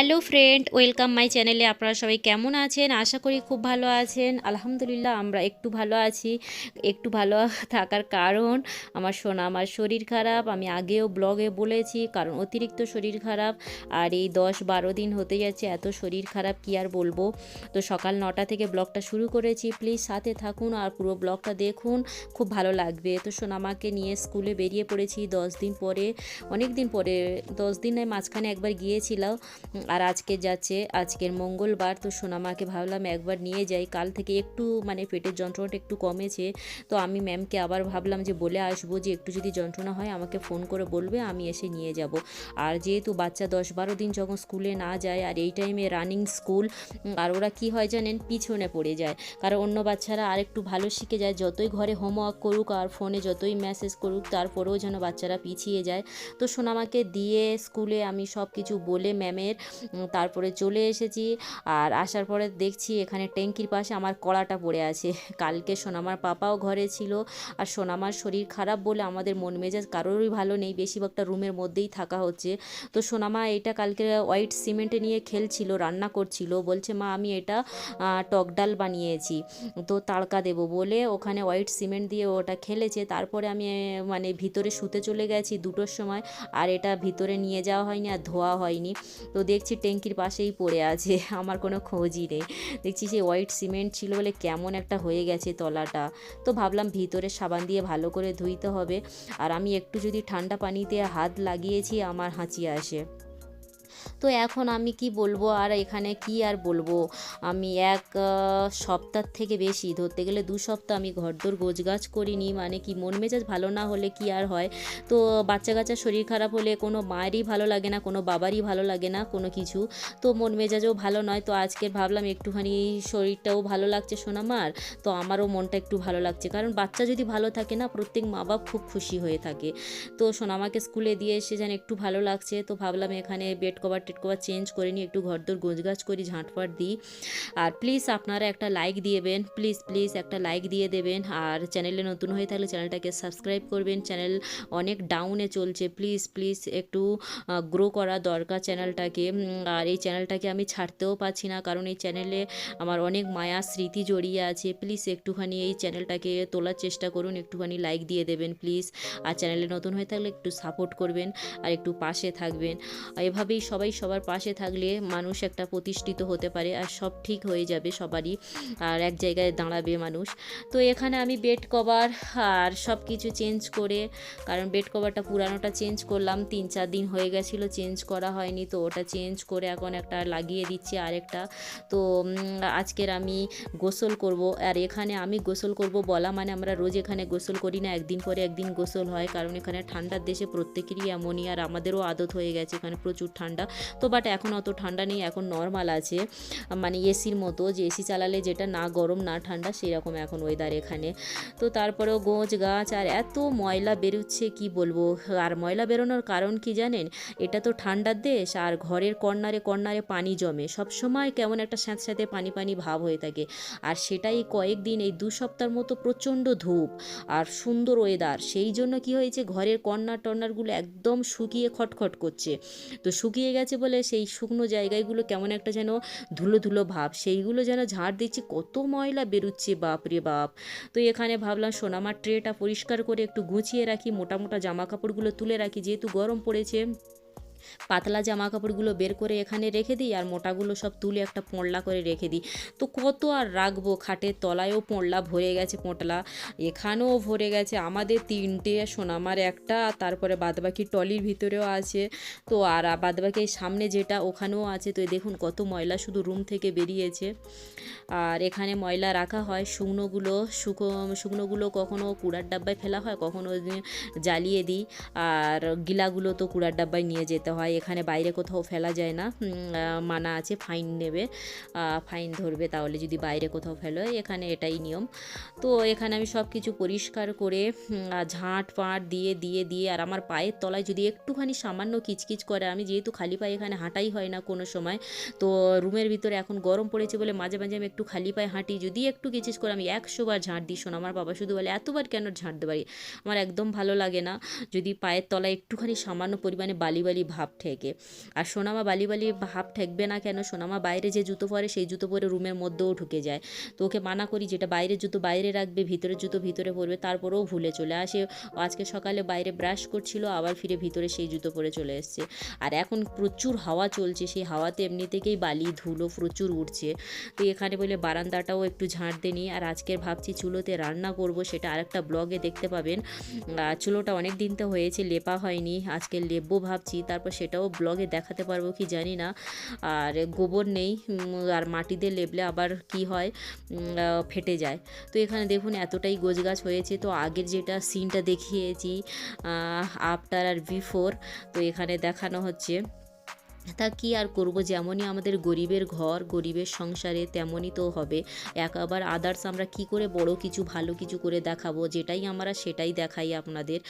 Hello friend, welcome my চ্যানেলে আপনারা সবাই কেমন আছেন? আশা করি খুব ভালো আছেন। আলহামদুলিল্লাহ, আমরা একটু ভালো আছি। একটু ভালো থাকার কারণ, আমার শোনা আমার শরীর খারাপ। আমি আগেও ব্লগে বলেছি, কারণ অতিরিক্ত শরীর খারাপ। আর এই দশ বারো দিন হতে যাচ্ছে, এত শরীর খারাপ কি আর বলব? তো সকাল নটা থেকে ব্লগটা শুরু করেছি। প্লিজ সাথে থাকুন আর পুরো ব্লগটা দেখুন। খুব ভালো লাগবে। তো সোনামাকে নিয়ে স্কুলে বেরিয়ে পড়েছি দশ দিন পরে। অনেক দিন পরে, দশ দিনের মাঝখানে একবার গিয়েছিলাম। আর আজকে যাচ্ছে, আজকের মঙ্গলবার। তো সোনামাকে ভাবলাম একবার নিয়ে যাই। কাল থেকে একটু মানে পেটের যন্ত্রণাটা একটু কমেছে। তো আমি ম্যামকে আবার ভাবলাম যে বলে আসব যে একটু যদি যন্ত্রণা হয় আমাকে ফোন করে বলবে, আমি এসে নিয়ে যাব। আর যেহেতু বাচ্চা দশ বারো দিন যখন স্কুলে না যায় আর এই টাইমে রানিং স্কুল আর ওরা কি হয় জানেন? পিছনে পড়ে যায়। কারণ অন্য বাচ্চারা আর একটু ভালো শিখে যায়। যতই ঘরে হোমওয়ার্ক করুক আর ফোনে যতই মেসেজ করুক, তারপরেও যেন বাচ্চারা পিছিয়ে যায়। তো সোনামাকে দিয়ে স্কুলে আমি সব কিছু বলে ম্যামের তারপরে চলে এসেছি। আর আসার পরে দেখছি এখানে ট্যাঙ্কির পাশে আমার কড়াটা পড়ে আছে। কালকে সোনামার পাপাও ঘরে ছিল। আর সোনামার শরীর খারাপ বলে আমাদের মন মেজাজ কারোরই ভালো নেই। বেশিরভাগটা রুমের মধ্যেই থাকা হচ্ছে। তো সোনামা এটা কালকে হোয়াইট সিমেন্টে নিয়ে খেলছিল, রান্না করছিল। বলছে, মা, আমি এটা টক ডাল বানিয়েছি। তো তাড়কা দেবো। বলে ওখানে হোয়াইট সিমেন্ট দিয়ে ওটা খেলেছে। তারপরে আমি মানে ভিতরে শুতে চলে গেছি দুটোর সময়। আর এটা ভিতরে নিয়ে যাওয়া হয়নি আর ধোয়া হয়নি। তো দেখছি ট্যাঙ্কির পাশেই পড়ে আছে, আমার কোনো খোঁজই নেই। দেখছি সেই হোয়াইট সিমেন্ট ছিল বলে কেমন একটা হয়ে গেছে তলাটা। তো ভাবলাম ভিতরে সাবান দিয়ে ভালো করে ধুইতে হবে। আর আমি একটু যদি ঠান্ডা পানিতে হাত লাগিয়েছি, আমার হাঁচি আসে। তো এখন আমি কি বলব? আর এখানে কি আর বলব? আমি এক সপ্তাহ থেকে বেশি, ধরতে গেলে দু সপ্তাহ আমি ঘরদোর গোছগাছ করিনি। মানে কি, মন মেজাজ ভালো না হলে কি আর হয়? তো বাচ্চা কাচ্চার শরীর খারাপ হলে কোনো মায়েরই ভালো লাগে না, কোনো বাবারই ভালো লাগে না, কোনো কিছু। তো মন মেজাজও ভালো নয়। তো আজকে ভাবলাম একটুখানি শরীরটাও ভালো লাগছে সোনামার, তো আমারও মনটা একটু ভালো লাগছে। কারণ বাচ্চা যদি ভালো থাকে না, প্রত্যেক মা বাপ খুব খুশি হয়ে থাকে। তো সোনামাকে স্কুলে দিয়ে এসে যেন একটু ভালো লাগছে, তো ভাবলাম এখানে বেড কভার কভার চেঞ্জ করে নিই একটু ঘরদোর গোছগাছ করি, ঝাঁটফাট দিই। আর প্লিজ আপনারা একটা লাইক দিয়েবেন প্লিজ প্লিজ একটা লাইক দিয়ে দেবেন। আর চ্যানেলে নতুন হয়ে থাকলে চ্যানেলটাকে সাবস্ক্রাইব করবেন। চ্যানেল অনেক ডাউনে চলছে প্লিজ প্লিজ একটু গ্রো করা দরকার চ্যানেলটাকে আর এই চ্যানেলটাকে আমি ছাড়তেও পারছি না, কারণ এই চ্যানেলে আমার অনেক মায়া স্মৃতি জড়িয়ে আছে। প্লিজ একটুখানি এই চ্যানেলটাকে তোলার চেষ্টা করুন, একটুখানি লাইক দিয়ে দেবেন প্লিজ আর চ্যানেলে নতুন হয়ে থাকলে একটু সাপোর্ট করবেন, আর একটু পাশে থাকবেন। এভাবেই সবাই সবার পাশে থাকলে মানুষ একটা প্রতিষ্ঠিত হতে পারে আর সব ঠিক হয়ে যাবে সবারই, আর এক জায়গায় দাঁড়াবে মানুষ। তো এখানে আমি বেড কভার আর সব কিছু চেঞ্জ করে, কারণ বেড কভারটা পুরানোটা চেঞ্জ করলাম, তিন চার দিন হয়ে গেছিল চেঞ্জ করা হয়নি, তো ওটা চেঞ্জ করে এখন একটা লাগিয়ে দিচ্ছি আরেকটা। তো আজকের আমি গোসল করব, আর এখানে আমি গোসল করব বলা মানে আমরা রোজ এখানে গোসল করি না, একদিন পরে একদিন গোসল হয়, কারণ এখানে ঠান্ডার দেশে প্রত্যেকেরই এমনই, আর আমাদেরও আদত হয়ে গেছে এখানে প্রচুর ঠান্ডা। তো বাট এখন অত ঠান্ডা নেই, এখন নর্মাল আছে। মানে এসির মতো, যে এসি চালালে যেটা না গরম, না ঠান্ডা, সেরকম এখন ওয়েদার এখানে। তো তারপরেও গোঁজ গাছ, আর এত ময়লা বেরোচ্ছে, কি বলব? আর ময়লা বেরোনোর কারণ কি জানেন? এটা তো ঠান্ডার দেশ, আর ঘরের কর্নারে কর্নারে পানি জমে। সব সময় কেমন একটা স্যাঁত স্যাঁতে পানি পানি ভাব হয়ে থাকে। আর সেটাই কয়েকদিন, এই দু সপ্তাহের মতো প্রচণ্ড ধূপ, আর সুন্দর ওয়েদার সেই জন্য কি হয়েছে, ঘরের কর্নার টর্নারগুলো একদম শুকিয়ে খটখট করছে। তো শুকিয়ে গেছে বলে সেই শুকনো জায়গাগুলো কেমন একটা যেন ধুলো ধুলো ভাব, সেইগুলো যেন ঝাড় দিচ্ছি, কত ময়লা বেরোচ্ছে, বাপ রে বাপ। তো এখানে ভাবলাম সোনামার ট্রেটা পরিষ্কার করে একটু গুছিয়ে রাখি, মোটা মোটা জামা কাপড়গুলো তুলে রাখি, যেহেতু গরম পড়েছে। পাতলা জামা কাপড়গুলো বের করে এখানে রেখে দিই আর মোটাগুলো সব তুলে একটা পোঁড়লা করে রেখে দিই। তো কত আর রাখব? খাটের তলায়ও পোঁড়লা ভরে গেছে পোঁটলা এখানেও ভরে গেছে। আমাদের তিনটে সোনামার একটা, তারপরে বাদবাকি টলির ভিতরেও আছে। তো আর বাদবাকি সামনে যেটা, ওখানেও আছে। তো দেখুন কত ময়লা শুধু রুম থেকে বেরিয়েছে। আর এখানে ময়লা রাখা হয় শুকনোগুলো, শুকো, শুকনোগুলো কখনো কুড়ার ডাব্বায় ফেলা হয়, কখনো জ্বালিয়ে দিই। আর গিলাগুলো তো কুড়ার ডাব্বায় নিয়ে যেতে হয়। এখানে বাইরে কোথাও ফেলা যায় না। মানা আছে, ফাইন নেবে ফাইন ধরবে তাহলে যদি বাইরে কোথাও ফেলো, এখানে এটাই নিয়ম। তো এখানে আমি সব কিছু পরিষ্কার করে ঝাঁট পাট দিয়ে দিয়ে দিয়ে, আর আমার পায়ের তলায় যদি একটুখানি সামান্য কিচকিচ করে, আমি যেহেতু খালি পায়ে এখানে হাঁটাই হয় না কোনো সময়, তো রুমের ভিতরে এখন গরম পড়েছে বলে মাঝে মাঝে আমি একটু খালি পায়ে হাঁটি, যদি একটু কিচিস করে আমি একশো বার ঝাঁট দিই, শোনো, আমার বাবা শুধু বলে, এতবার কেন ঝাঁট দেবারি আমার একদম ভালো লাগে না। যদি পায়ের তলায় একটুখানি সামান্য পরিমাণে বালি বালি ভাব ভাব ঠেকে। আর সোনামা বালি বালি ভাব ঠেকবে না কেন? সোনামা বাইরে যে জুতো পরে, সেই জুতো পরে রুমের মধ্যেও ঢুকে যায়। তো ওকে মানা করি যেটা বাইরের জুতো বাইরে রাখবে, ভিতরের জুতো ভিতরে পরবে, তারপরেও ভুলে চলে আসে। আজকে সকালে বাইরে ব্রাশ করছিল, আবার ফিরে ভিতরে সেই জুতো পরে চলে এসছে। আর এখন প্রচুর হাওয়া চলছে, সেই হাওয়াতে এমনি থেকেই বালি, ধুলো প্রচুর উঠছে তো এখানে বলে বারান্দাটাও একটু ঝাঁট দিই আর আজকের ভাবছি চুলোতে রান্না করব, সেটা আরেকটা ব্লগে দেখতে পাবেন। চুলোটা অনেক দিন তো হয়েছে, লেপা হয়নি। আজকে লেপবো ভাবছি, তারপর সেটাও ব্লগে দেখাতে পারব কি জানি না। আর গোবর নেই আর মাটিতে লেবলে আবার কি হয় ফেটে যায়। তো এখানে দেখুন এতটাই গোছগাছ হয়েছে। তো আগের যেটা সিনটা দেখিয়েছি আফটার আর বিফোর তো এখানে দেখানো হচ্ছে। তা কি আর করব? যেমনই আমাদের গরিবের ঘর, গরিবের সংসারে তেমনই তো হবে। এক আবার আদার্স আমরা কি করে বড় কিছু, ভালো কিছু করে দেখাবো? যেটাই আমরা সেটাই দেখাই আপনাদের।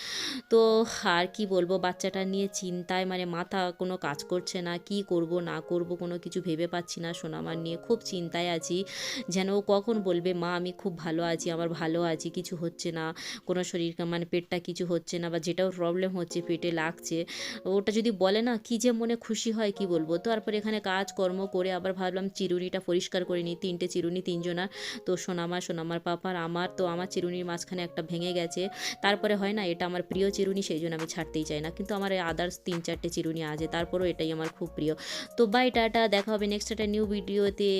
তো আর কি বলব? বাচ্চাটা নিয়ে চিন্তায় মানে মাথা কোনো কাজ করছে না, কি করব, না করব কোনো কিছু ভেবে পাচ্ছি না সোনামার নিয়ে। খুব চিন্তায় আছি। যেন ও কখন বলবে, মা, আমি খুব ভালো আছি, আমার ভালো আছি, কিছু হচ্ছে না। কোনো শরীর মানে পেটটা কিছু হচ্ছে না বা যেটাও প্রবলেম হচ্ছে, পেটে লাগছে। ওটা যদি বলে না, কি যে মনে খুশি হয়। কি বলব? তারপর এখানে কাজ কর্ম করে আবার ভাবলাম চিরুনিটা পরিষ্কার করে নিই। তিনটে চিরুনি তিনজনার তো সোনামা, সোনামার পাপার আমার। তো আমার চিরুনির মাঝখানে একটা ভেঙে গেছে। তারপরে হয় না, এটা আমার প্রিয় চিরুনি, সেই জন্য আমি ছাড়তেই চাই না। কিন্তু আমার আদার্স তিন, চারটে চিরুনি আছে, তারপরেও এটাই আমার খুব প্রিয়। তো বাই টাটা। দেখা হবে নেক্সট একটা নিউ ভিডিওতে